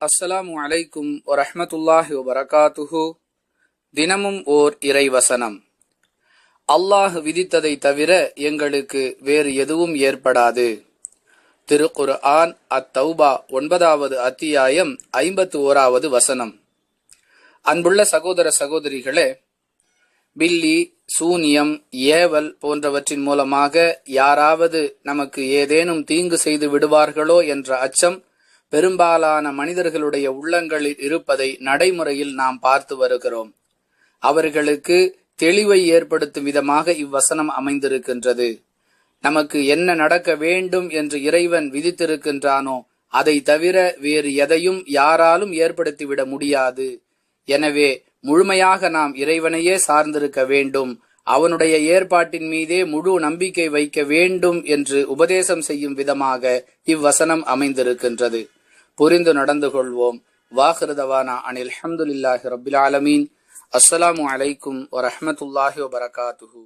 அஸ்ஸலாமு அலைக்கும் வரஹ்மத்துல்லாஹி வபரகாத்துஹு. தினமும் ஓர் இறைவசனம். அல்லாஹ் விதித்ததை தவிர எங்களுக்கு வேறு எதுவும் ஏற்படாது. திருக்குர் ஆன் அத்தௌபா ஒன்பதாவது அத்தியாயம் ஐம்பத்து ஓராவது வசனம். அன்புள்ள சகோதர சகோதரிகளே பில்லி சூனியம் ஏவல் போன்றவற்றின் மூலமாக யாராவது நமக்கு ஏதேனும் தீங்கு செய்து விடுவார்களோ என்ற அச்சம் பெரும்பாலான மனிதர்களுடைய உள்ளங்களில் இருப்பதை நடைமுறையில் நாம் பார்த்து வருகிறோம். அவர்களுக்கு தெளிவை ஏற்படுத்தும் விதமாக இவ்வசனம் அமைந்திருக்கின்றது. நமக்கு என்ன நடக்க வேண்டும் என்று இறைவன் விதித்திருக்கின்றானோ அதை தவிர வேறு எதையும் யாராலும் ஏற்படுத்திவிட முடியாது. எனவே முழுமையாக நாம் இறைவனையே சார்ந்திருக்க வேண்டும். அவனுடைய ஏற்பாட்டின் மீதே முழு நம்பிக்கை வைக்க வேண்டும் என்று உபதேசம் செய்யும் விதமாக இவ்வசனம் அமைந்திருக்கின்றது. புரிந்து நடந்து கொள்வோம். வாஹிருதவானா அனில் அஹமதுல்லாஹி ரபில் ஆலமீன். அஸ்ஸலாமு அலைக்கும் வரஹமத்துல்லாஹி வபரகாத்துஹு.